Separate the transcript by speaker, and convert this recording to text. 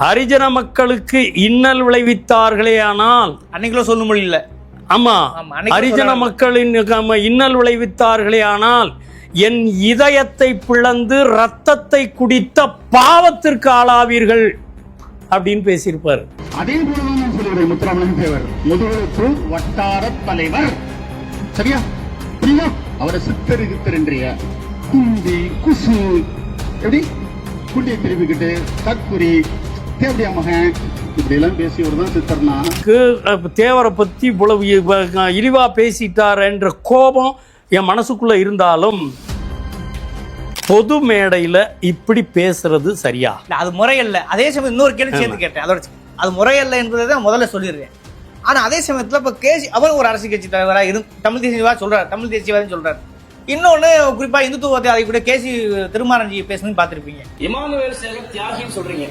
Speaker 1: ஹரிஜன மக்களுக்கு இன்னல் விளைவித்தார்களே ஆனால்
Speaker 2: அன்னைக்குள்ள சொல்ல முடியல.
Speaker 1: ஆமா ஹரிஜன. மக்களின் இன்னல் விளைவித்தார்களே ஆனால் என் இதயத்தை பிளந்து ரத்தத்தை குடித்த பாவத்திற்கு ஆளாவீர்கள் அப்படின்னு பேசியிருப்பார்.
Speaker 3: அதே போலதான் சொல்லுகிறேன் முத்துராமலிங்க தேவர். வட்டார தலைவர். சரியா? புரியுதா? அவரை சித்தர் கித்தர் என்றிய குந்தி குசு. எப்படி? குண்டியை திருப்பிக்கிட்டு தற்குறி தேவடியா மகன்? பேசியவர் தான் சித்தர்னா?
Speaker 1: தேவரை பத்தி இவ்வளவு இ- இழிவா பேசிட்டார் என்ற கோபம் என் மனசுக்குள்ள இருந்தாலும் பொது மேடையில இப்படி பேசுறது சரியா?
Speaker 2: அது முறையல்ல. அதே சமயம் இன்னொரு கேள்வி சேர்த்து கேட்டேன். அதோட அது முறையல்ல என்பதை தான் முதல்ல சொல்லிடுறேன். ஆனா அதே சமயத்துல இப்ப கேசி அவர் ஒரு அரசியல் கட்சி தலைவரா இரு தமிழ் தேசியவா சொல்றாரு. தமிழ் தேசியவாதம் சொல்றாரு. இன்னொன்னு குறிப்பா இந்துத்துவத்தை அதை கூட கேசி திருமாரஞ்சி பேசணும்னு பார்த்திருப்பீங்க.
Speaker 4: இமானுவேல் சேகர் தியாகின்னு சொல்றீங்க.